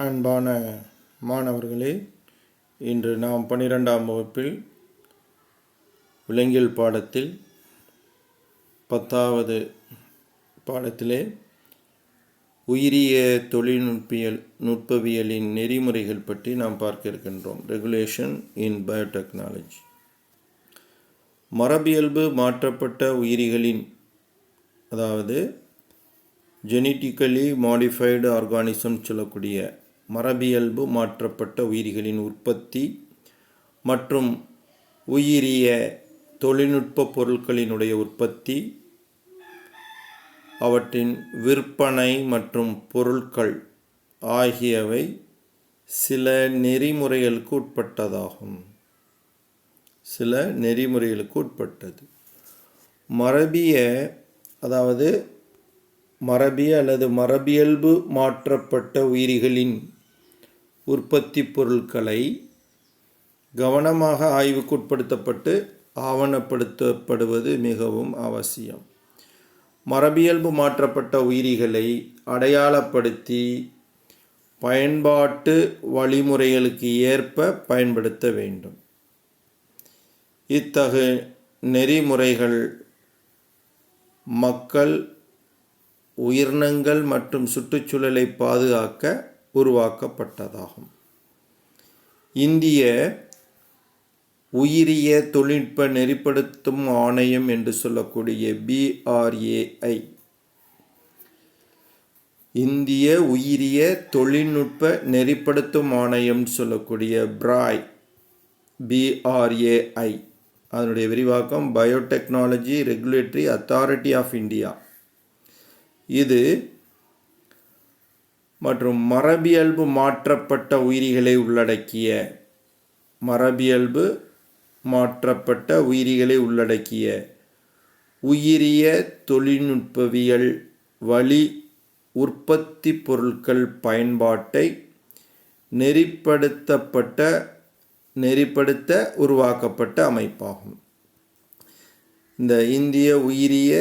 அன்பான மாணவர்களே இன்று நாம் பன்னிரெண்டாம் வகுப்பில் விலங்கியல் பாடத்தில் பத்தாவது பாடத்திலே உயிரிய தொழில்நுட்பியல் நுட்பவியலின் நெறிமுறைகள் பற்றி நாம் பார்க்க இருக்கின்றோம். ரெகுலேஷன் இன் பயோடெக்னாலஜி மரபியல்பு மாற்றப்பட்ட உயிரிகளின் அதாவது ஜெனட்டிக்கலி மாடிஃபைடு ஆர்கானிசம் சொல்லக்கூடிய மரபியல்பு மாற்றப்பட்ட உயிரிகளின் உற்பத்தி மற்றும் உயிரிய தொழில்நுட்ப பொருட்களினுடைய உற்பத்தி அவற்றின் விற்பனை மற்றும் பொருட்கள் ஆகியவை சில நெறிமுறைகளுக்கு உட்பட்டதாகும். சில நெறிமுறைகளுக்கு உட்பட்டது. மரபிய அதாவது மரபிய அல்லது மரபியல்பு மாற்றப்பட்ட உயிரிகளின் உற்பத்தி பொருட்களை கவனமாக ஆய்வுக்குட்படுத்தப்பட்டு ஆவணப்படுத்தப்படுவது மிகவும் அவசியம். மரபியல்பு மாற்றப்பட்ட உயிரிகளை அடையாளப்படுத்தி பயன்பாட்டு வழிமுறைகளுக்கு ஏற்ப பயன்படுத்த வேண்டும். இத்தகு நெறிமுறைகள் மக்கள் உயிரினங்கள் மற்றும் சுற்றுச்சூழலை பாதுகாக்க உருவாக்கப்பட்டதாகும். இந்திய உயிரிய தொழில்நுட்ப நெறிப்படுத்தும் ஆணையம் என்று சொல்லக்கூடிய பிஆர்ஏஐ இந்திய உயிரிய தொழில்நுட்ப நெறிப்படுத்தும் ஆணையம் சொல்லக்கூடிய பிராய் பிஆர்ஏஐ அதனுடைய விரிவாக்கம் biotechnology regulatory authority of India இது மற்றும் மரபியல்பு மாற்றப்பட்ட உயிரிகளை உள்ளடக்கிய மரபியல்பு மாற்றப்பட்ட உயிரிகளை உள்ளடக்கிய உயிரிய தொழில்நுட்பவியல் வழி உற்பத்தி பொருட்கள் பயன்பாட்டை நெறிப்படுத்தப்பட்ட நெறிப்படுத்த உருவாக்கப்பட்ட அமைப்பாகும். இந்த இந்திய உயிரிய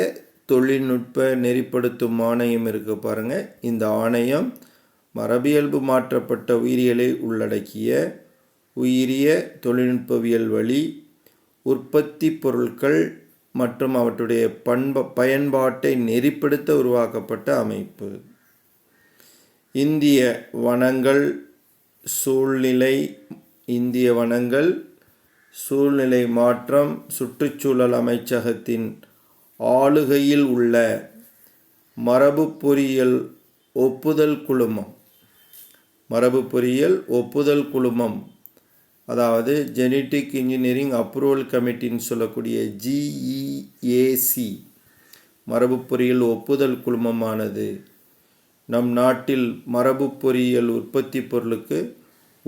தொழில்நுட்ப நெறிப்படுத்தும் ஆணையம் இருக்குது பாருங்க. இந்த ஆணையம் மரபியல்பு மாற்றப்பட்ட உயிரியலை உள்ளடக்கிய உயிரிய தொழில்நுட்பவியல் வழி உற்பத்தி பொருட்கள் மற்றும் அவற்றுடைய பண்ப பயன்பாட்டை நெறிப்படுத்த உருவாக்கப்பட்ட அமைப்பு. இந்திய வனங்கள் சூழ்நிலை இந்திய வனங்கள் சூழ்நிலை மாற்றம் சுற்றுச்சூழல் அமைச்சகத்தின் ஆளுகையில் உள்ள மரபு பொறியியல் ஒப்புதல் குழுமம். மரபு பொறியியல் ஒப்புதல் குழுமம். அதாவது ஜெனட்டிக் இன்ஜினியரிங் அப்ரூவல் கமிட்டின்னு சொல்லக்கூடிய ஜிஇஏசி மரபு பொறியியல் ஒப்புதல் குழுமமானது. நம் நாட்டில் மரபு பொறியியல் உற்பத்தி பொருளுக்கு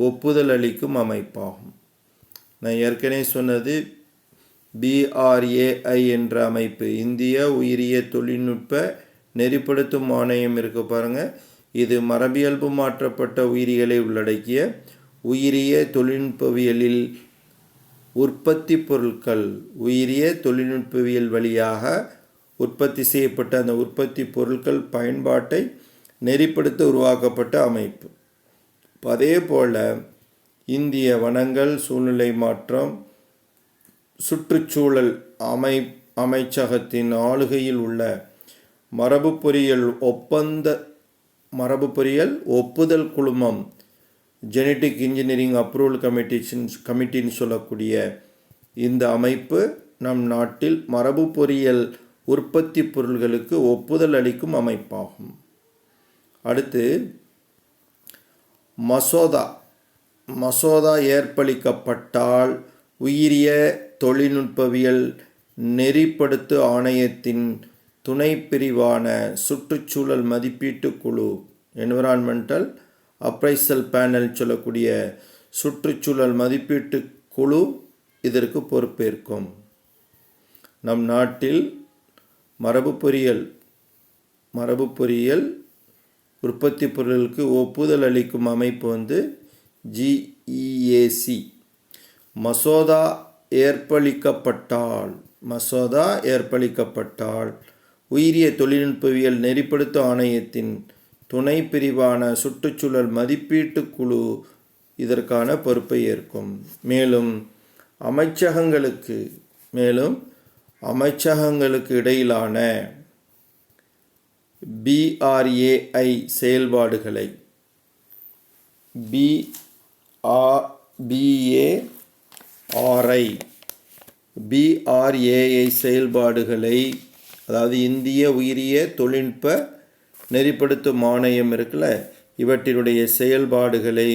ஒப்புதல் அளிக்கும் அமைப்பாகும். நான் ஏற்கனவே சொன்னது பிஆர்ஏஐ என்ற அமைப்பு. இந்திய உயிரிய தொழில்நுட்ப நெறிப்படுத்தும் ஆணையம் இருக்குது பாருங்கள் இது மரபியல்பு மாற்றப்பட்ட உயிரிகளை உள்ளடக்கிய உயிரிய தொழில்நுட்பவியலில் உற்பத்தி பொருட்கள் உயிரிய தொழில்நுட்பவியல் வழியாக உற்பத்தி செய்யப்பட்ட அந்த உற்பத்தி பொருட்கள் பயன்பாட்டை நெறிப்படுத்த உருவாக்கப்பட்ட அமைப்பு. அதே போல் இந்திய வனங்கள் சூழ்நிலை மாற்றம் சுற்றுச்சூழல் அமை அமைச்சகத்தின் ஆளுகையில் உள்ள மரபு பொறியியல் ஒப்பந்த மரபு பொறியியல் ஒப்புதல் குழுமம் ஜெனட்டிக் இன்ஜினியரிங் அப்ரூவல் கமிட்டிஷன் கமிட்டின்னு சொல்லக்கூடிய இந்த அமைப்பு நம் நாட்டில் மரபு பொறியியல் உற்பத்தி பொருள்களுக்கு ஒப்புதல் அளிக்கும் அமைப்பாகும். அடுத்து மசோதா. மசோதா ஏற்பளிக்கப்பட்டால் உயிரிய தொழில்நுட்பவியல் நெறிப்படுத்து ஆணையத்தின் துணை பிரிவான சுற்றுச்சூழல் மதிப்பீட்டு குழு என்விரான்மெண்டல் அப்ரைசல் பேனல் சொல்லக்கூடிய சுற்றுச்சூழல் மதிப்பீட்டு குழு இதற்கு பொறுப்பேற்கும். நம் நாட்டில் மரபு பொறியியல் மரபு பொறியியல் உற்பத்தி பொருளுக்கு ஒப்புதல் அளிக்கும் அமைப்பு வந்து ஜிஇஏசி மசோதா ஏற்பளிக்கப்பட்டால் மசோதா ஏற்பளிக்கப்பட்டால் உயிரிய தொழில்நுட்பவியல் நெறிப்படுத்தும் ஆணையத்தின் துணை பிரிவான சுற்றுச்சூழல் மதிப்பீட்டு குழு இதற்கான பொறுப்பை ஏற்கும். மேலும் அமைச்சகங்களுக்கு மேலும் அமைச்சகங்களுக்கு இடையிலான பிஆர்ஏஐ செயல்பாடுகளை பிஆர் பிஏஆர்ஐ பிஆர்ஏஐ செயல்பாடுகளை அதாவது இந்திய உயிரிய தொழில்நுட்ப நெறிப்படுத்தும் ஆணையம் இருக்குல்ல? இவற்றினுடைய செயல்பாடுகளை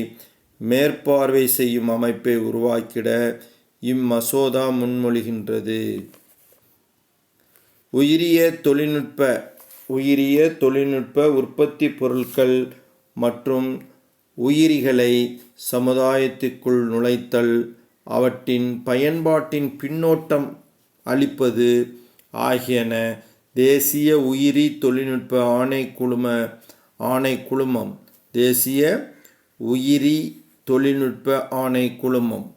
மேற்பார்வை செய்யும் அமைப்பை உருவாக்கிட இம்மசோதா முன்மொழிகின்றது. உயிரிய தொழில்நுட்ப உயிரிய தொழில்நுட்ப உற்பத்தி பொருட்கள் மற்றும் உயிரிகளை சமுதாயத்திற்குள் நுழைத்தல் அவற்றின் பயன்பாட்டின் பின்னோட்டம் அளிப்பது ஆகியன தேசிய உயிரி தொழில்நுட்ப ஆணைக்குழும ஆணைக்குழுமம் தேசிய உயிரி தொழில்நுட்ப ஆணைக்குழுமம்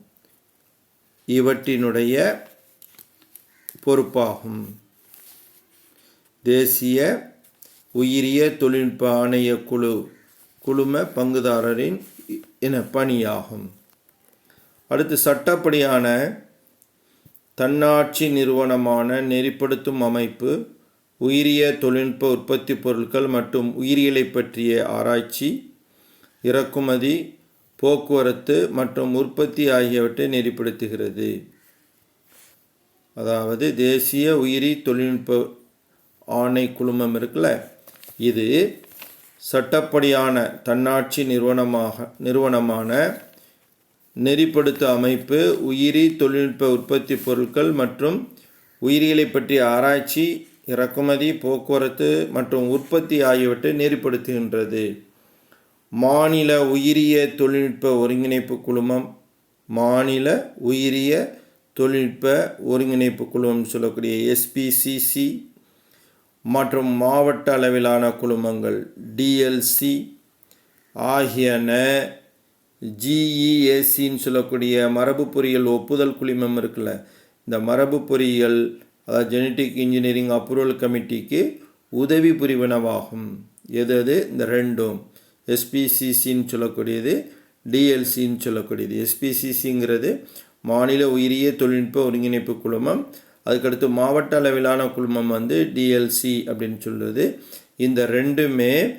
இவற்றினுடைய பொறுப்பாகும். தேசிய உயிரிய தொழில்நுட்ப ஆணைய குழு குழும பங்குதாரரின் என பணியாகும். அடுத்து சட்டப்படியான தன்னாட்சி நிறுவனமான நெறிப்படுத்தும் அமைப்பு உயிரிய தொழில்நுட்ப உற்பத்தி பொருட்கள் மற்றும் உயிரியலை பற்றிய ஆராய்ச்சி இறக்குமதி போக்குவரத்து மற்றும் உற்பத்தி ஆகியவற்றை நெறிப்படுத்துகிறது. அதாவது தேசிய உயிரி தொழில்நுட்ப ஆணை குழுமம் இருக்குல்ல? இது சட்டப்படியான தன்னாட்சி நிறுவனமாக நிறுவனமான நெறிப்படுத்த அமைப்பு உயிரி தொழில்நுட்ப உற்பத்தி பொருட்கள் மற்றும் உயிரிகளை பற்றிய ஆராய்ச்சி இறக்குமதி போக்குவரத்து மற்றும் உற்பத்தி ஆகியவற்றை நெறிப்படுத்துகின்றது. மாநில உயிரிய தொழில்நுட்ப ஒருங்கிணைப்பு குழுமம் மாநில உயிரிய தொழில்நுட்ப ஒருங்கிணைப்பு குழுமம் சொல்லக்கூடிய எஸ்பிசிசி மற்றும் மாவட்ட அளவிலான குழுமங்கள் டிஎல்சி ஆகியன ஜிஇஏசின்னு சொல்லக்கூடிய மரபு பொறியியல் ஒப்புதல் குழுமம் இருக்குல்ல இந்த மரபு பொறியியல் அதாவது ஜெனட்டிக் இன்ஜினியரிங் அப்ரூவல் கமிட்டிக்கு உதவி புரிவனவாகும். எது அது? இந்த ரெண்டும். எஸ்பிசிசின்னு சொல்லக்கூடியது டிஎல்சின்னு சொல்லக்கூடியது. எஸ்பிசிசிங்கிறது மாநில உயிரிய தொழில்நுட்ப ஒருங்கிணைப்பு குழுமம். அதுக்கடுத்து மாவட்ட அளவிலான குழுமம் வந்து டிஎல்சி அப்படின்னு சொல்லுது இந்த ரெண்டுமே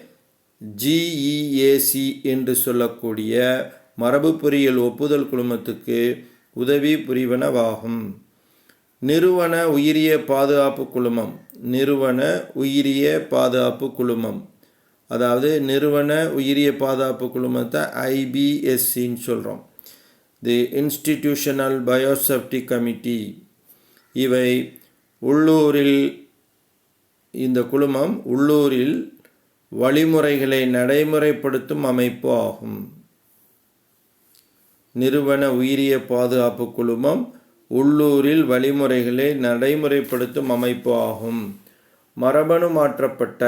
ஜிஇஏசி என்று சொல்லக்கூடிய மரபு பொறியியல் ஒப்புதல் குழுமத்துக்கு உதவி புரிவனவாகும். நிறுவன உயிரிய பாதுகாப்பு குழுமம். நிறுவன உயிரிய பாதுகாப்பு குழுமம். அதாவது நிறுவன உயிரிய பாதுகாப்பு குழுமத்தை ஐபிஎஸ்சின்னு சொல்கிறோம் தி இன்ஸ்டிடியூஷனல் பயோசெப்டி கமிட்டி இவை உள்ளூரில் இந்த குழுமம் உள்ளூரில் வழிமுறைகளை நடைமுறைப்படுத்தும் அமைப்பு ஆகும். நிறுவன உயிரிய பாதுகாப்பு குழுமம் உள்ளூரில் வழிமுறைகளை நடைமுறைப்படுத்தும் அமைப்பு ஆகும். மரபணு மாற்றப்பட்ட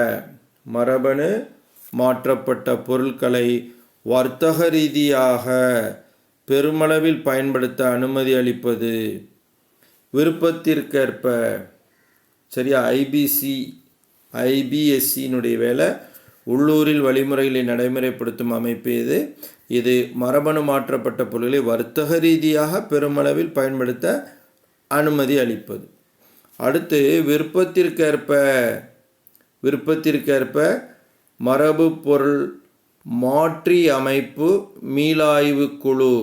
மரபணு மாற்றப்பட்ட பொருட்களை வர்த்தக ரீதியாக பெருமளவில் பயன்படுத்த அனுமதி அளிப்பது. விருப்பத்திற்கேற்ப சரியா ஐபிசி ஐபிஎஸ்சியினுடைய வேலை உள்ளூரில் வழிமுறைகளை நடைமுறைப்படுத்தும் அமைப்பு இது இது மரபணு மாற்றப்பட்ட பொருள்களை வர்த்தக ரீதியாக பெருமளவில் பயன்படுத்த அனுமதி அளிப்பது. அடுத்து விருப்பத்திற்கேற்ப விருப்பத்திற்கேற்ப மரபு பொருள் மாற்றி அமைப்பு மீளாய்வு குழு.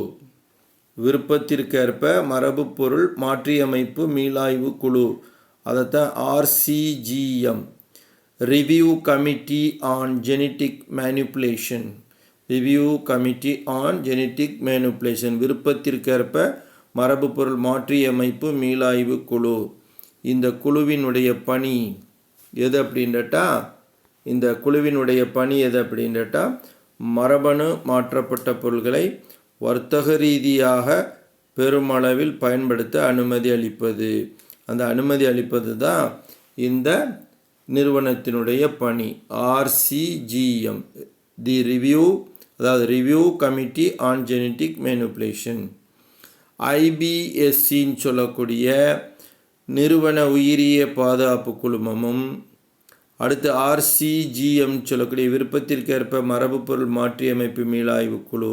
விருப்பத்திற்கேற்ப மரபு பொருள் மாற்றியமைப்பு மீளாய்வு குழு. அதைத்தான் RCGM review committee on Genetic Manipulation. Review committee on genetic manipulation விருப்பத்திற்கேற்ப மரபு பொருள் மாற்றியமைப்பு மீளாய்வு குழு. இந்த குழுவினுடைய பணி எது அப்படின்றட்டா? இந்த குழுவினுடைய பணி எது அப்படின்றட்டா? மரபணு மாற்றப்பட்ட பொருள்களை வர்த்தக ரீதியாக பெருமளவில் பயன்படுத்த அனுமதி அளிப்பது. அந்த அனுமதி அளிப்பது தான் இந்த நிறுவனத்தினுடைய பணி ஆர்சிஜிஎம் தி ரிவ்யூ அதாவது review committee on genetic manipulation ஐபிஎஸ்சின்னு சொல்லக்கூடிய நிறுவன உயிரிய பாதுகாப்பு குழுமமும் அடுத்து ஆர்சிஜிஎம் சொல்லக்கூடிய விருப்பத்திற்கேற்ப மரபுப்பொருள் மாற்றியமைப்பு மீளாய்வு குழு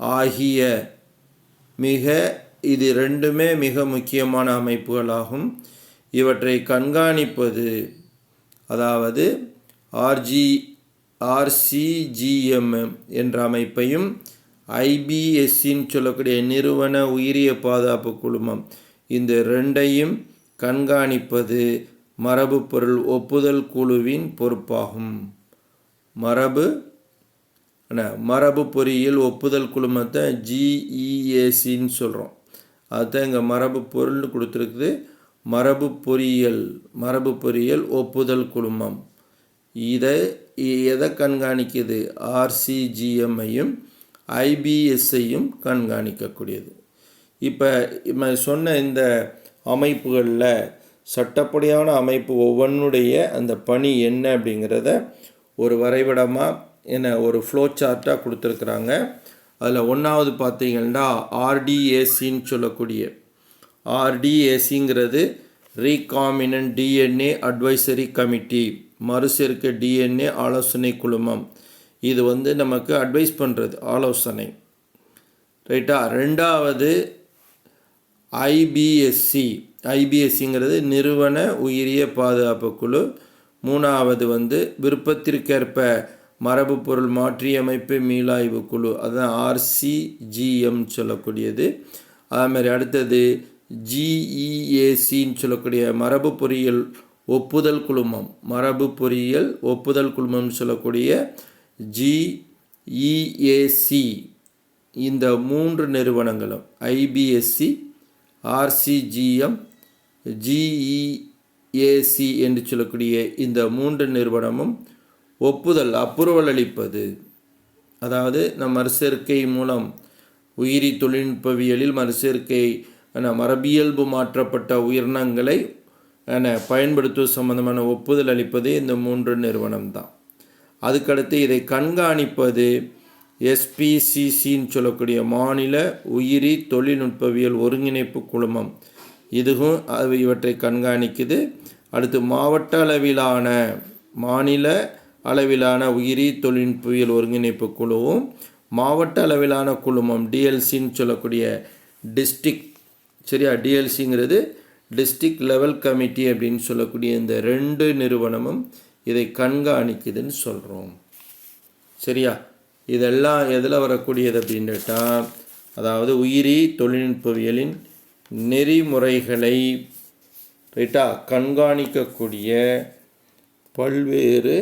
ஆகிய மிக இது ரெண்டுமே மிக முக்கியமான அமைப்புகளாகும். இவற்றை கண்காணிப்பது அதாவது ஆர்ஜி ஆர்சிஜிஎம் என்ற அமைப்பையும் ஐபிஎஸ்சின்னு சொல்லக்கூடிய நிறுவன உயிரிய பாதுகாப்பு குழுமம். இந்த ரெண்டையும் கண்காணிப்பது மரபு பொருள் ஒப்புதல் குழுவின் பொறுப்பாகும். மரபு மரபு பொறியியல் ஒப்புதல் குழுமத்தை ஜிஇஏசின்னு சொல்கிறோம் அதுதான் இங்கே மரபு பொருள்னு கொடுத்துருக்குது. மரபு பொறியியல் மரபு பொறியியல் ஒப்புதல் குழுமம் இதை எதை கண்காணிக்குது ஆர்சிஜிஎம்ஐயும் ஐபிஎஸ்ஐயும் கண்காணிக்கக்கூடியது. இப்போ நம்ம சொன்ன இந்த அமைப்புகளில் சட்டப்படியான அமைப்பு ஒவ்வொன்றுடைய அந்த பணி என்ன அப்படிங்கிறத ஒரு வரைபடமாக என்ன ஒரு ஃப்ளோ சார்ட்டாக கொடுத்துருக்குறாங்க. அதில் ஒன்றாவது பார்த்தீங்கன்னா ஆர்டிஏசின்னு சொல்லக்கூடிய ஆர்டிஏசிங்கிறது ரீகாமினன்ட் டிஎன்ஏ அட்வைசரி கமிட்டி. மறுசேர்க்கை டிஎன்ஏ ஆலோசனை குழுமம். இது வந்து நமக்கு அட்வைஸ் பண்ணுறது ஆலோசனை. ரைட்டா? ரெண்டாவது ஐபிஎஸ்சி. ஐபிஎஸ்சிங்கிறது நிறுவன உயிரிய பாதுகாப்பு குழு. மூணாவது வந்து விருப்பத்திற்கேற்ப மரபு பொருள் மாற்றியமைப்பு மீளாய்வு குழு. அதுதான் ஆர்சிஜிஎம் சொல்லக்கூடியது. அதுமாதிரி அடுத்தது ஜிஇஏசின்னு சொல்லக்கூடிய மரபு பொறியியல் ஒப்புதல் குழுமம். மரபு பொறியியல் ஒப்புதல் குழுமம்னு சொல்லக்கூடிய ஜிஇஏசி இந்த மூன்று நிறுவனங்களும் ஐபிஎஸ்சி ஆர்சிஜிஎம் ஜிஇஏசி என்று சொல்லக்கூடிய இந்த மூன்று நிறுவனமும் ஒப்புதல் அப்ரூவல் அளிப்பது அதாவது நம் மறுசேர்க்கை மூலம் உயிரி தொழில்நுட்பவியலில் மறுசேர்க்கை மரபியல்பு மாற்றப்பட்ட உயிரினங்களை பயன்படுத்துவது சம்பந்தமான ஒப்புதல் அளிப்பது இந்த மூன்று நிறுவனம் தான் அதுக்கடுத்து இதை கண்காணிப்பது எஸ்பிசிசின்னு சொல்லக்கூடிய மாநில உயிரி தொழில்நுட்பவியல் ஒருங்கிணைப்பு குழுமம். இதுவும் அது இவற்றை கண்காணிக்குது. அடுத்து மாவட்ட அளவிலான மாநில அளவிலான உயிரி தொழில்நுட்பவியல் ஒருங்கிணைப்பு குழுவும் மாவட்ட அளவிலான குழுமம் டிஎல்சின்னு சொல்லக்கூடிய டிஸ்ட்ரிக் சரியா? டிஎல்சிங்கிறது டிஸ்ட்ரிக்ட் லெவல் கமிட்டி அப்படின்னு சொல்லக்கூடிய இந்த ரெண்டு நிறுவனமும் இதை கண்காணிக்குதுன்னு சொல்கிறோம் சரியா? இதெல்லாம் எதில் வரக்கூடியது அப்படின்னுட்டா அதாவது உயிரி தொழில்நுட்பவியலின் நெறிமுறைகளை ரைட்டா கண்காணிக்கக்கூடிய பல்வேறு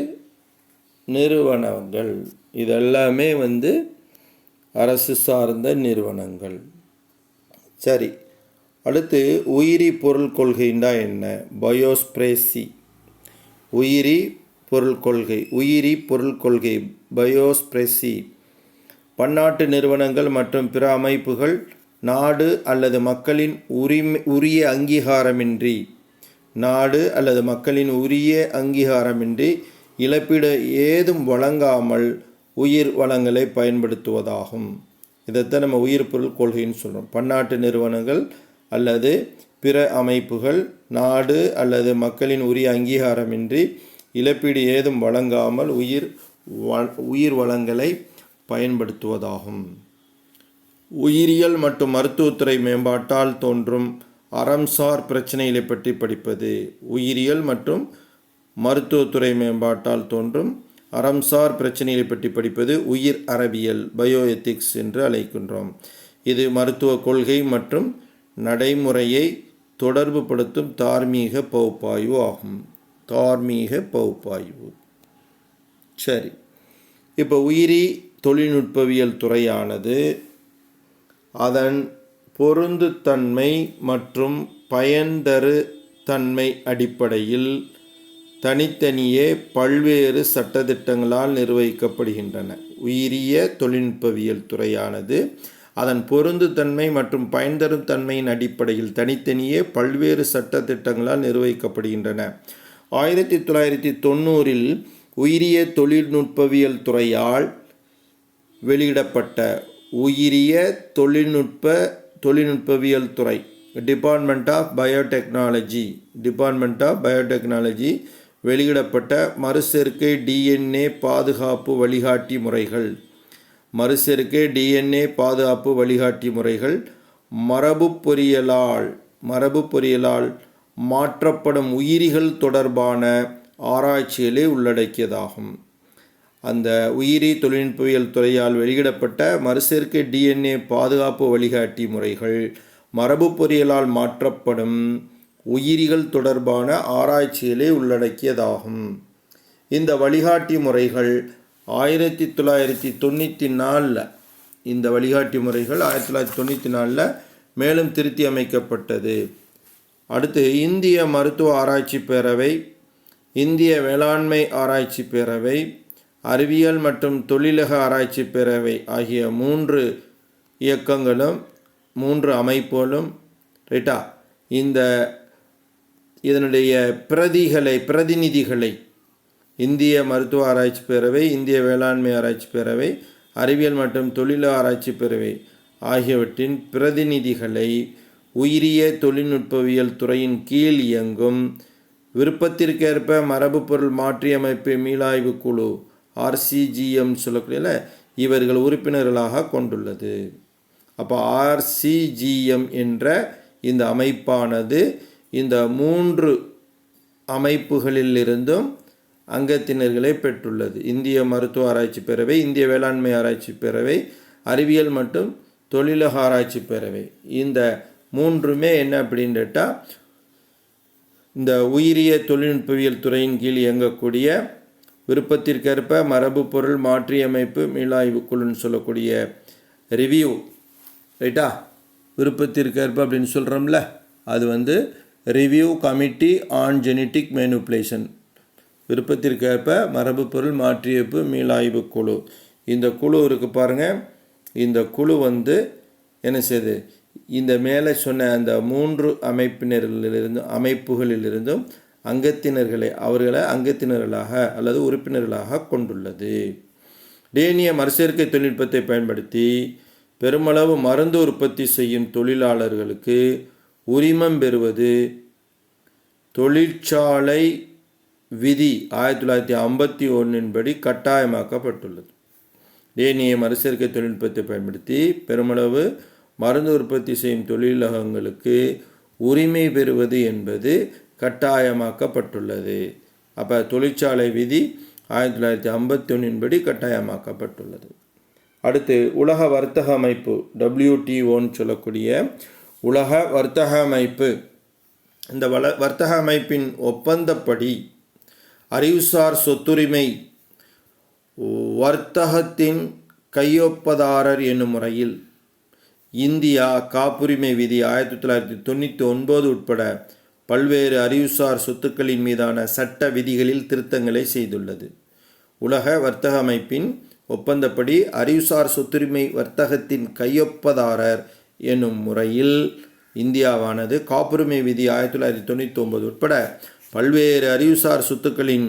நிறுவனங்கள். இதெல்லாமே வந்து அரசு சார்ந்த நிறுவனங்கள். சரி. அடுத்து உயிரி பொருள் கொள்கைன்னா என்ன? பயோஸ்பிரேசி. உயிரி பொருள் கொள்கை. உயிரி பொருள் கொள்கை. பயோஸ்பிரேசி. பன்னாட்டு நிறுவனங்கள் மற்றும் பிற அமைப்புகள் நாடு அல்லது மக்களின் உரிமை உரிய அங்கீகாரமின்றி. நாடு அல்லது மக்களின் உரிய அங்கீகாரமின்றி இழப்பீடு ஏதும் வழங்காமல் உயிர் வளங்களை பயன்படுத்துவதாகும். இதைத்தான் நம்ம உயிர் பொருள் கொள்கைன்னு சொல்கிறோம் பன்னாட்டு நிறுவனங்கள் அல்லது பிற அமைப்புகள் நாடு அல்லது மக்களின் உரிய அங்கீகாரமின்றி இழப்பீடு ஏதும் வழங்காமல் உயிர் உயிர் வளங்களை பயன்படுத்துவதாகும். உயிரியல் மற்றும் மருத்துவத்துறை மேம்பாட்டால் தோன்றும் அறம்சார் பிரச்சனைகளை பற்றி படிப்பது. உயிரியல் மற்றும் மருத்துவத்துறை மேம்பாட்டால் தோன்றும் அறம்சார் பிரச்சனைகளை பற்றி படிப்பது உயிர் அறிவியல் பயோ எத்திக்ஸ் என்று அழைக்கின்றோம். இது மருத்துவ கொள்கை மற்றும் நடைமுறையை தொடர்புபடுத்தும் தார்மீக பகுப்பாய்வு ஆகும். தார்மீக பகுப்பாய்வு. சரி. இப்போ உயிரி தொழில்நுட்பவியல் துறையானது அதன் பொருந்துத்தன்மை மற்றும் பயன்தரு தன்மை அடிப்படையில் தனித்தனியே பல்வேறு சட்டத்திட்டங்களால் நிர்வகிக்கப்படுகின்றன. உயிரிய தொழில்நுட்பவியல் துறையானது அதன் பொருந்துத்தன்மை மற்றும் பயன்தரும் தன்மையின் அடிப்படையில் தனித்தனியே பல்வேறு சட்டத்திட்டங்களால் நிர்வகிக்கப்படுகின்றன. ஆயிரத்தி தொள்ளாயிரத்தி தொண்ணூறில் உயிரிய தொழில்நுட்பவியல் துறையால் வெளியிடப்பட்ட உயிரிய தொழில்நுட்ப தொழில்நுட்பவியல் துறை department of biotechnology department of biotechnology வெளியிடப்பட்ட மறுசேர்க்கை டிஎன்ஏ பாதுகாப்பு வழிகாட்டி முறைகள். மறுசேர்க்கை டிஎன்ஏ பாதுகாப்பு வழிகாட்டி முறைகள். மரபு பொறியியலால் மரபு பொறியியலால் மாற்றப்படும் உயிரிகள் தொடர்பான ஆராய்ச்சிகளை உள்ளடக்கியதாகும். அந்த உயிரி தொழில்நுட்பவியல் துறையால் வெளியிடப்பட்ட மறுசேர்க்கை டிஎன்ஏ பாதுகாப்பு வழிகாட்டி முறைகள். மரபு பொறியியலால் மாற்றப்படும் உயிரிகள் தொடர்பான ஆராய்ச்சிகளை உள்ளடக்கியதாகும். இந்த வழிகாட்டி முறைகள் ஆயிரத்தி தொள்ளாயிரத்தி தொண்ணூற்றி நாலில் இந்த வழிகாட்டி முறைகள் ஆயிரத்தி தொள்ளாயிரத்தி தொண்ணூற்றி நாலில் மேலும் திருத்தி அமைக்கப்பட்டது. அடுத்து இந்திய மருத்துவ ஆராய்ச்சி பேரவை இந்திய வேளாண்மை ஆராய்ச்சி பேரவை அறிவியல் மற்றும் தொழிலக ஆராய்ச்சி பேரவை ஆகிய மூன்று இயக்கங்களும் மூன்று அமைப்புகளும் ரைட்டா? இந்த இதனுடைய பிரதிகளை பிரதிநிதிகளை இந்திய மருத்துவ ஆராய்ச்சி பேரவை இந்திய வேளாண்மை ஆராய்ச்சி பேரவை அறிவியல் மற்றும் தொழில் ஆராய்ச்சி பேரவை ஆகியவற்றின் பிரதிநிதிகளை உயிரிய தொழில்நுட்பவியல் துறையின் கீழ் இயங்கும் விருப்பத்திற்கேற்ப மரபு பொருள் மாற்றியமைப்பு மீளாய்வு குழு ஆர்சிஜிஎம் சொல்லக்கூடிய இவர்கள் உறுப்பினர்களாக கொண்டுள்ளது. அப்போ ஆர்சிஜிஎம் என்ற இந்த அமைப்பானது இந்த மூன்று அமைப்புகளிலிருந்தும் அங்கத்தினர்களை பெற்றுள்ளது. இந்திய மருத்துவ ஆராய்ச்சி பேரவை இந்திய வேளாண்மை ஆராய்ச்சி பேரவை அறிவியல் மற்றும் தொழிலக ஆராய்ச்சி பேரவை. இந்த மூன்றுமே என்ன அப்படின்னு கேட்டால் இந்த உயிரிய தொழில்நுட்பவியல் துறையின் கீழ் இயங்கக்கூடிய விருப்பத்திற்கேற்ப மரபு பொருள் மாற்றியமைப்பு மீளாய்வு குழுன்னு சொல்லக்கூடிய ரிவ்யூ ரைட்டா விருப்பத்திற்கேற்ப அப்படின்னு சொல்கிறோம்ல அது வந்து review committee on genetic manipulation விருப்பத்திற்கேற்ப மரபு பொருள் மாற்றியப்பு மீளாய்வு குழு. இந்த குழு இருக்குது பாருங்கள் இந்த குழு வந்து என்ன செய்யுது இந்த மேலே சொன்ன அந்த மூன்று அமைப்பினர்களிலிருந்தும் அமைப்புகளிலிருந்தும் அங்கத்தினர்களை அவர்களை அங்கத்தினர்களாக அல்லது உறுப்பினர்களாக கொண்டுள்ளது. டேனிய மறுசேர்க்கை தொழில்நுட்பத்தை பயன்படுத்தி பெருமளவு மருந்து உற்பத்தி செய்யும் தொழிலாளர்களுக்கு உரிமம் பெறுவது தொழிற்சாலை விதி ஆயிரத்தி தொள்ளாயிரத்தி ஐம்பத்தி ஒன்றின்படி கட்டாயமாக்கப்பட்டுள்ளது. டேனிய மறுசேர்க்கை தொழில்நுட்பத்தை பயன்படுத்தி பெருமளவு மருந்து உற்பத்தி செய்யும் தொழிலகங்களுக்கு உரிமை பெறுவது என்பது கட்டாயமாக்கப்பட்டுள்ளது. அப்போ தொழிற்சாலை விதி ஆயிரத்தி தொள்ளாயிரத்தி ஐம்பத்தி ஒன்றின்படி கட்டாயமாக்கப்பட்டுள்ளது. அடுத்து உலக வர்த்தக அமைப்பு டபிள்யூடிஓன்னு சொல்லக்கூடிய உலக வர்த்தக அமைப்பு. இந்த வள வர்த்தக அமைப்பின் ஒப்பந்தப்படி அறிவுசார் சொத்துரிமை வர்த்தகத்தின் கையொப்பதாரர் என்னும் முறையில் இந்தியா காப்புரிமை விதி ஆயிரத்தி தொள்ளாயிரத்தி தொண்ணூற்றி ஒன்பது உட்பட பல்வேறு அறிவுசார் சொத்துக்களின் மீதான சட்ட விதிகளில் திருத்தங்களை செய்துள்ளது. உலக வர்த்தக அமைப்பின் ஒப்பந்தப்படி அறிவுசார் சொத்துரிமை வர்த்தகத்தின் கையொப்பதாரர் என்னும் முறையில் இந்தியாவானது காப்புரிமை விதி ஆயிரத்தி தொள்ளாயிரத்தி தொண்ணூற்றி ஒன்பது உட்பட பல்வேறு அறிவுசார் சொத்துக்களின்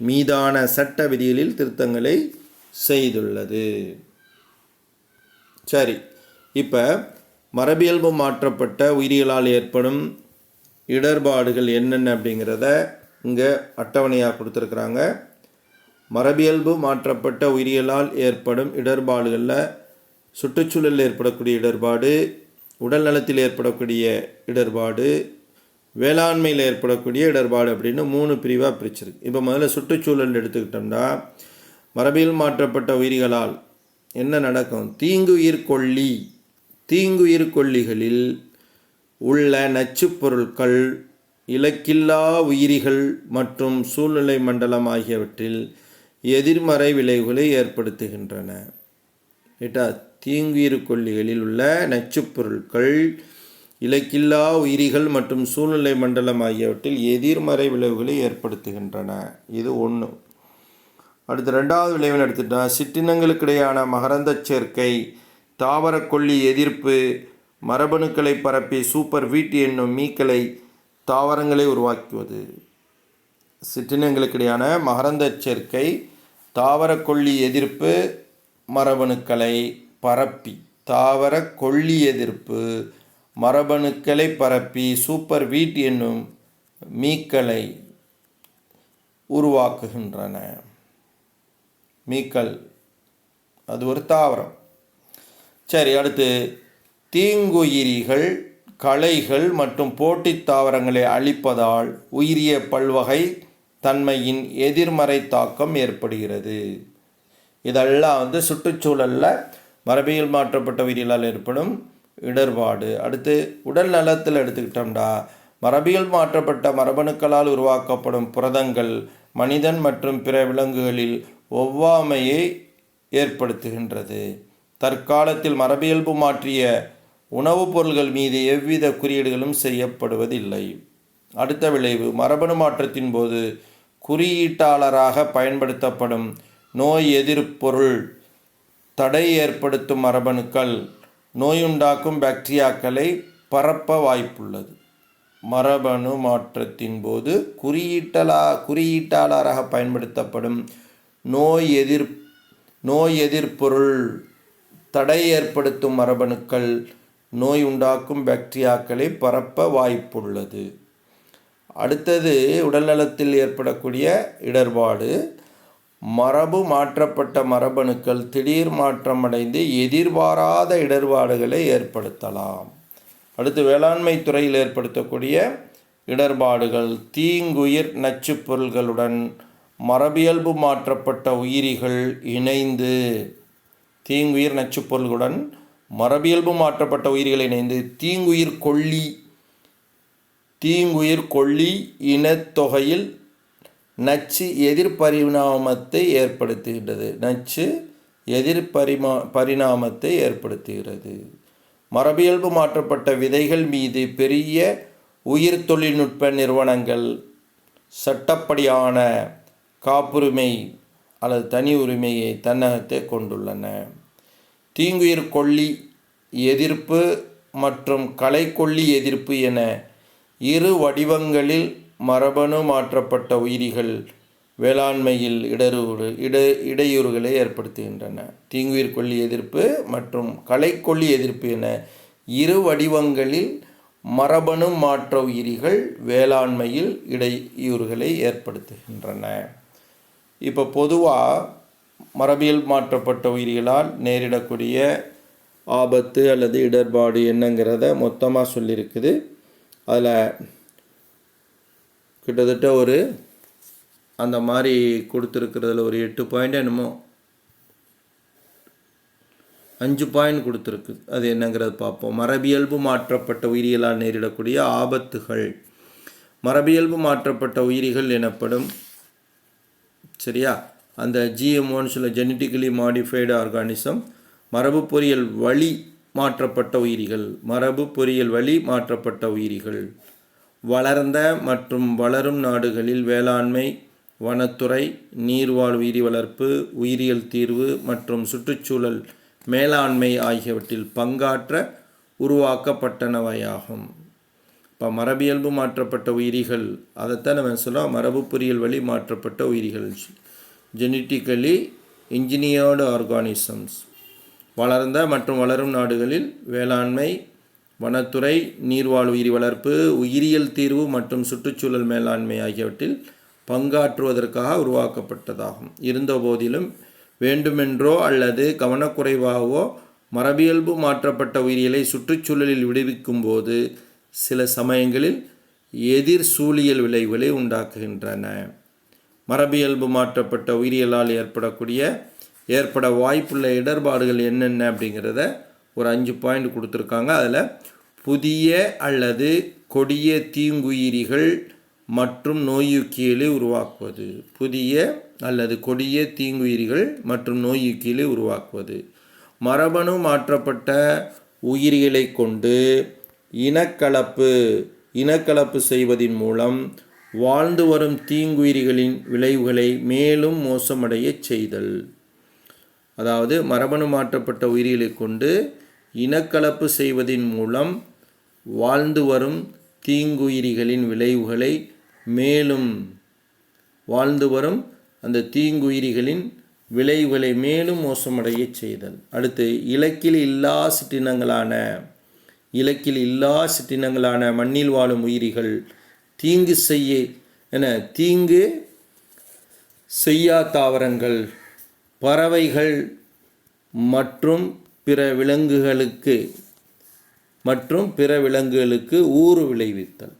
மீதான சட்ட விதிகளில் திருத்தங்களை செய்துள்ளது. சரி இப்போ மரபியல்பு மாற்றப்பட்ட உயிரியலால் ஏற்படும் இடர்பாடுகள் என்னென்ன அப்படிங்கிறத இங்கே அட்டவணையாக கொடுத்துருக்குறாங்க. மரபியல்பு மாற்றப்பட்ட உயிரியலால் ஏற்படும் இடர்பாடுகளில் சுற்றுச்சூழலில் ஏற்படக்கூடிய இடர்பாடு உடல் நலத்தில் ஏற்படக்கூடிய இடர்பாடு வேளாண்மையில் ஏற்படக்கூடிய இடர்பாடு அப்படின்னு மூணு பிரிவாக பிரிச்சிருக்கு. இப்போ முதல்ல சுற்றுச்சூழல் எடுத்துக்கிட்டோம்னா மரபியல் மாற்றப்பட்ட உயிரிகளால் என்ன நடக்கும்? தீங்குயிர் கொல்லி. தீங்குயிர் கொல்லிகளில் உள்ள நச்சுப் பொருட்கள் இலக்கில்லா உயிரிகள் மற்றும் சூழ்நிலை மண்டலம் ஆகியவற்றில் எதிர்மறை விளைவுகளை ஏற்படுத்துகின்றன. ரைட்டா தீங்குயிர் கொல்லிகளில் உள்ள நச்சுப் பொருட்கள் இலக்கில்லா உயிரிகள் மற்றும் சூழ்நிலை மண்டலம் ஆகியவற்றில் எதிர்மறை விளைவுகளை ஏற்படுத்துகின்றன. இது ஒன்று அடுத்து ரெண்டாவது விளைவுன்னு எடுத்துட்டா சிற்றினங்களுக்கிடையான மகரந்தச் சேர்க்கை தாவரக்கொல்லி எதிர்ப்பு மரபணுக்களை பரப்பி சூப்பர் வீட் என்னும் மீக்களை தாவரங்களை உருவாக்குவது. சிற்றினங்களுக்கிடையான மகரந்தச் சேர்க்கை தாவரக்கொல்லி எதிர்ப்பு மரபணுக்களை பரப்பி தாவர கொல்லி எதிர்ப்பு மரபணுக்களை பரப்பி சூப்பர் வீட் என்னும் மீக்களை உருவாக்குகின்றன. மீக்கள் அது ஒரு தாவரம். சரி அடுத்து தீங்குயிரிகள் களைகள் மற்றும் போட்டித் தாவரங்களை அழிப்பதால் உயிரிய பல்வகை தன்மையின் எதிர்மறை தாக்கம் ஏற்படுகிறது. இதெல்லாம் வந்து சுற்றுச்சூழலில் மரபியல் மாற்றப்பட்ட உயிரியலால் ஏற்படும் இடர்பாடு. அடுத்து உடல் நலத்தில் எடுத்துக்கிட்டோம்டா. மரபியல் மாற்றப்பட்ட மரபணுக்களால் உருவாக்கப்படும் புரதங்கள் மனிதன் மற்றும் பிற விலங்குகளில் ஒவ்வாமையை ஏற்படுத்துகின்றது. தற்காலத்தில் மரபியல்பு மாற்றிய உணவுப் பொருள்கள் மீது எவ்வித குறியீடுகளும் செய்யப்படுவதில்லை. அடுத்த விளைவு மரபணு மாற்றத்தின் போது குறியீட்டாளராக பயன்படுத்தப்படும் நோய் எதிர்ப்பொருள் தடை ஏற்படுத்தும் மரபணுக்கள். நோயுண்டாக்கும் பாக்டீரியாக்களை பரப்ப வாய்ப்புள்ளது. மரபணு மாற்றத்தின் போது குறியீட்டலா குறியீட்டாளராக பயன்படுத்தப்படும் நோய் எதிர் நோய் எதிர்ப்பொருள் தடை ஏற்படுத்தும் மரபணுக்கள் நோய் உண்டாக்கும் பாக்டீரியாக்களை பரப்ப வாய்ப்புள்ளது. அடுத்தது உடல்நலத்தில் ஏற்படக்கூடிய இடர்பாடு. மரபு மாற்றப்பட்ட மரபணுக்கள் திடீர் மாற்றமடைந்து எதிர்பாராத இடர்பாடுகளை ஏற்படுத்தலாம். அடுத்து வேளாண்மை துறையில் ஏற்படுத்தக்கூடிய இடர்பாடுகள் தீங்குயிர் நச்சுப் பொருள்களுடன் மரபியல்பு மாற்றப்பட்ட உயிரிகள் இணைந்து தீங்குயிர் நச்சுப் பொருள்களுடன் மரபியல்பு மாற்றப்பட்ட உயிரிகள் இணைந்து தீங்குயிர் கொல்லி தீங்குயிர் கொல்லி இனத்தொகையில் நச்சு எதிர்பரிணாமத்தை ஏற்படுத்துகின்றது. நச்சு எதிர்பரிமா பரிணாமத்தை ஏற்படுத்துகிறது. மரபியல்பு மாற்றப்பட்ட விதைகள் மீது பெரிய உயிர் தொழில்நுட்ப நிறுவனங்கள் சட்டப்படியான காப்புரிமை அல்லது தனி உரிமையை தன்னகத்தை கொண்டுள்ளன. தீங்குயிர் கொல்லி எதிர்ப்பு மற்றும் கலைக்கொல்லி எதிர்ப்பு என இரு வடிவங்களில் மரபணு மாற்றப்பட்ட உயிரிகள் வேளாண்மையில் இடரூறு இட இடையூறுகளை ஏற்படுத்துகின்றன. தீங்குயிர் கொல்லி எதிர்ப்பு மற்றும் களைக்கொல்லி எதிர்ப்பு என இரு வடிவங்களில் மரபணு மாற்ற உயிரிகள் வேளாண்மையில் இடையூறுகளை ஏற்படுத்துகின்றன. இப்போ பொதுவாக மரபியல் மாற்றப்பட்ட உயிரிகளால் நேரிடக்கூடிய ஆபத்து அல்லது இடர்பாடு என்னங்கிறத மொத்தமாக சொல்லியிருக்குது அதில் கிட்டத்தட்ட ஒரு அந்த மாதிரி கொடுத்துருக்கிறதுல ஒரு எட்டு பாயிண்ட் என்னமோ. அஞ்சு பாயிண்ட் கொடுத்துருக்கு. அது என்னங்கிறது பார்ப்போம். மரபியல்பு மாற்றப்பட்ட உயிரியலால் நேரிடக்கூடிய ஆபத்துகள். மரபியல்பு மாற்றப்பட்ட உயிரிகள் எனப்படும் சரியா? அந்த ஜிஎம்ஓன்னு சொல்ல ஜெனட்டிக்கலி மாடிஃபைடு ஆர்கானிசம் மரபு பொறியியல் வழி மாற்றப்பட்ட உயிரிகள். மரபு பொறியியல் வழி மாற்றப்பட்ட உயிரிகள். வளர்ந்த மற்றும் வளரும் நாடுகளில் வேளாண்மை வனத்துறை நீர்வாழ் உயிரி வளர்ப்பு உயிரியல் தீர்வு மற்றும் சுற்றுச்சூழல் மேலாண்மை ஆகியவற்றில் பங்காற்ற உருவாக்கப்பட்டனவையாகும். இப்போ மரபியல்பு மாற்றப்பட்ட உயிரிகள் அதைத்தான் நம்ம சொல்லலாம் மரபு பொறியியல் வழி மாற்றப்பட்ட உயிரிகள். ஜெனட்டிக்கலி இன்ஜினியர்டு ஆர்கானிசம்ஸ் வளர்ந்த மற்றும் வளரும் நாடுகளில் வேளாண்மை வனத்துறை நீர்வாழ் உயிரி வளர்ப்பு உயிரியல் தீர்வு மற்றும் சுற்றுச்சூழல் மேலாண்மை ஆகியவற்றில் பங்காற்றுவதற்காக உருவாக்கப்பட்டதாகும். இருந்தபோதிலும் வேண்டுமென்றோ அல்லது கவனக்குறைவாகவோ மரபியல்பு மாற்றப்பட்ட உயிரியலை சுற்றுச்சூழலில் விடுவிக்கும் போது சில சமயங்களில் எதிர் சூழியல் விளைவுகளை உண்டாக்குகின்றன. மரபியல்பு மாற்றப்பட்ட உயிரியலால் ஏற்படக்கூடிய ஏற்பட வாய்ப்புள்ள இடர்பாடுகள் என்னென்ன அப்படிங்கிறத ஒரு அஞ்சு பாயிண்ட் கொடுத்துருக்காங்க. அதில் புதிய அல்லது கொடிய தீங்குயிரிகள் மற்றும் நோயுக்கியலை உருவாக்குவது. புதிய அல்லது கொடிய தீங்குயிரிகள் மற்றும் நோயுக்கியலை உருவாக்குவது. மரபணு மாற்றப்பட்ட உயிரிகளை கொண்டு இனக்கலப்பு இனக்கலப்பு செய்வதின் மூலம் வாழ்ந்து வரும் தீங்குயிரிகளின் விளைவுகளை மேலும் மோசமடையச் செய்தல். அதாவது மரபணு மாற்றப்பட்ட உயிரிகளை கொண்டு இனக்கலப்பு செய்வதின் மூலம் வாழ்ந்து வரும் தீங்குயிரிகளின் விளைவுகளை மேலும் வாழ்ந்து வரும் அந்த தீங்குயிரிகளின் விளைவுகளை மேலும் மோசமடையச் செய்தல். அடுத்து இலக்கில் இல்லா சிற்றினங்களான இலக்கில் இல்லா சிற்றினங்களான மண்ணில் வாழும் உயிரிகள் தீங்கு செய்ய என தீங்கு செய்யா தாவரங்கள் பறவைகள் மற்றும் பிற விலங்குகளுக்கு மற்றும் பிற விலங்குகளுக்கு ஊறு விளைவித்தல்.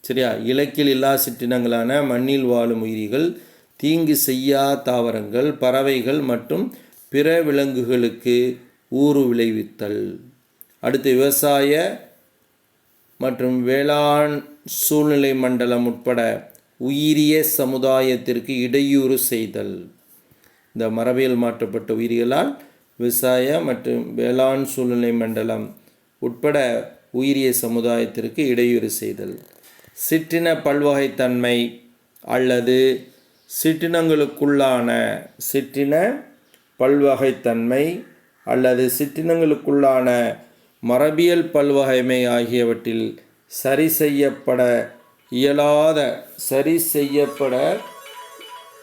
சரியா? இலக்கில் இல்லா சிற்றினங்களான மண்ணில் வாழும் உயிரிகள் தீங்கு செய்யா தாவரங்கள் பறவைகள் மற்றும் பிற விலங்குகளுக்கு ஊறு விளைவித்தல். அடுத்து விவசாய மற்றும் வேளாண் சூழ்நிலை மண்டலம் உட்பட உயிரிய சமுதாயத்திற்கு இடையூறு செய்தல். இந்த மரபியல் மாற்றப்பட்ட உயிரிகளால் விவசாய மற்றும் வேளாண் சூழ்நிலை மண்டலம் உட்பட உயிரிய சமுதாயத்திற்கு இடையூறு செய்தல். சிற்றின பல்வகைத்தன்மை அல்லது சிற்றினங்களுக்குள்ளான சிற்றின பல்வகைத்தன்மை அல்லது சிற்றினங்களுக்குள்ளான மரபியல் பல்வகைமை ஆகியவற்றில் சரி செய்யப்பட இயலாத சரி செய்யப்பட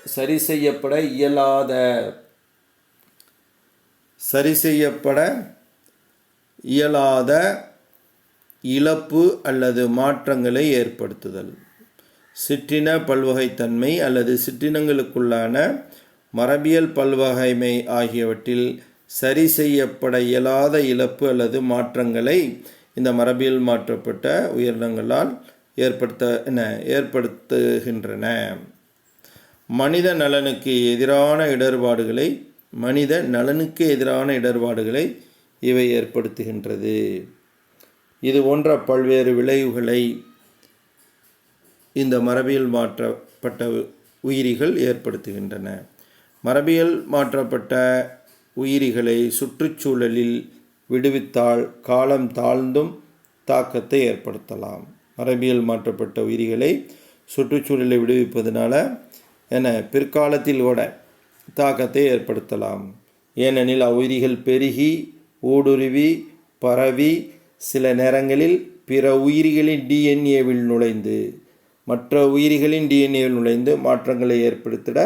சரி செய்யப்பட இயலாத சரி செய்யப்பட இயலாத இழப்பு அல்லது மாற்றங்களை ஏற்படுத்துதல். சிற்றின பல்வகைத்தன்மை அல்லது சிற்றினங்களுக்குள்ளான மரபியல் பல்வகைமை ஆகியவற்றில் சரி செய்யப்பட இயலாத இழப்பு அல்லது மாற்றங்களை இந்த மரபியல் மாற்றப்பட்ட உயிரினங்களால் ஏற்படுத்த என்ன ஏற்படுத்துகின்றன. மனித நலனுக்கு எதிரான இடர்பாடுகளை மனித நலனுக்கு எதிரான இடர்பாடுகளை இவை ஏற்படுத்துகின்றது. இது போன்ற பல்வேறு விளைவுகளை இந்த மரபியல் மாற்றப்பட்ட உயிரிகள் ஏற்படுத்துகின்றன. மரபியல் மாற்றப்பட்ட உயிரிகளை சுற்றுச்சூழலில் விடுவித்தால் காலம் தாழ்ந்தும் தாக்கத்தை ஏற்படுத்தலாம். மரபியல் மாற்றப்பட்ட உயிரிகளை சுற்றுச்சூழலை விடுவிப்பதனால என பிற்காலத்தில் கூட தாக்கத்தை ஏற்படுத்தலாம். ஏனெனில் அவ்வுயிரிகள் பெருகி ஊடுருவி பரவி சில நேரங்களில் பிற உயிரிகளின் டிஎன்ஏவில் நுழைந்து மற்ற உயிரிகளின் டிஎன்ஏவில் நுழைந்து மாற்றங்களை ஏற்படுத்திட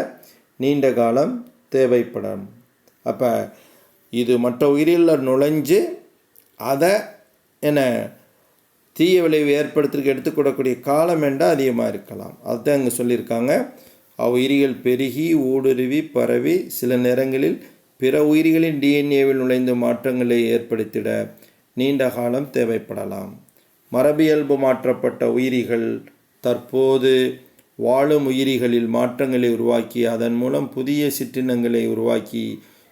நீண்ட காலம் தேவைப்படும். அப்போ இது மற்ற உயிரிகளில் நுழைஞ்சு அதை என தீய விளைவு ஏற்படுத்துறதுக்கு எடுத்துக்கூடக்கூடிய காலம் என்றால் அதிகமாக இருக்கலாம். அதுதான் இங்கே சொல்லியிருக்காங்க. அவ்வுயிரிகள் பெருகி ஊடுருவி பரவி சில நேரங்களில் பிற உயிரிகளின் டிஎன்ஏவில் நுழைந்து மாற்றங்களை ஏற்படுத்திட நீண்ட காலம் தேவைப்படலாம். மரபியல்பு மாற்றப்பட்ட உயிரிகள் தற்போது வாழும் உயிரிகளில் மாற்றங்களை உருவாக்கி அதன் மூலம் புதிய சிற்றினங்களை உருவாக்கி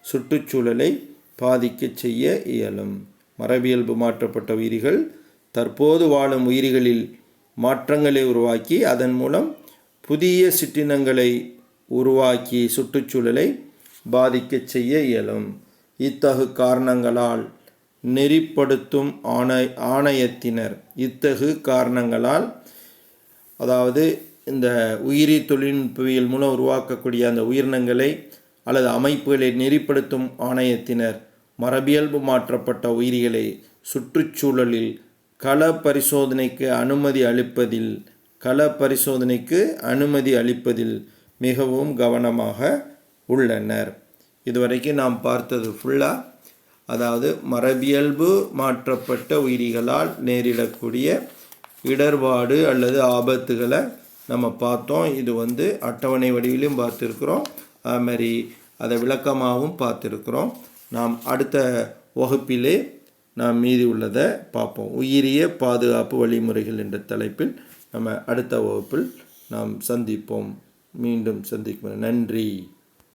சுற்றுச்சூழலை பாதிக்கச் செய்ய இயலும். மரபியல்பு மாற்றப்பட்ட உயிரிகள் தற்போது வாழும் உயிரிகளில் மாற்றங்களை உருவாக்கி அதன் மூலம் புதிய சிற்றினங்களை உருவாக்கி சுற்றுச்சூழலை பாதிக்கச் செய்ய இயலும். இத்தகு காரணங்களால் நெறிப்படுத்தும் ஆணை ஆணையத்தினர் இத்தகு காரணங்களால் அதாவது இந்த உயிரி தொழில்நுட்பவியல் மூலம் உருவாக்கக்கூடிய அந்த உயிரினங்களை அல்லது அமைப்புகளை நெறிப்படுத்தும் ஆணையத்தினர் மரபியல்பு மாற்றப்பட்ட உயிரிகளை சுற்றுச்சூழலில் கள பரிசோதனைக்கு அனுமதி அளிப்பதில் கள பரிசோதனைக்கு அனுமதி அளிப்பதில் மிகவும் கவனமாக உள்ளனர். இதுவரைக்கும் நாம் பார்த்தது ஃபுல்லாக அதாவது மரபியல்பு மாற்றப்பட்ட உயிரிகளால் நேரிடக்கூடிய இடர்பாடு அல்லது ஆபத்துகளை நம்ம பார்த்தோம். இது வந்து அட்டவணை வடிவிலும் பார்த்துருக்குறோம். அதுமாதிரி அதை விளக்கமாகவும் பார்த்துருக்குறோம். நாம் அடுத்த வகுப்பிலே நாம் மீதி உள்ளதை பார்ப்போம். உயிரிய பாதுகாப்பு வழிமுறைகள் என்ற தலைப்பில் நம்ம அடுத்த வகுப்பில் நாம் சந்திப்போம். மீண்டும் சந்திக்கும் நன்றி.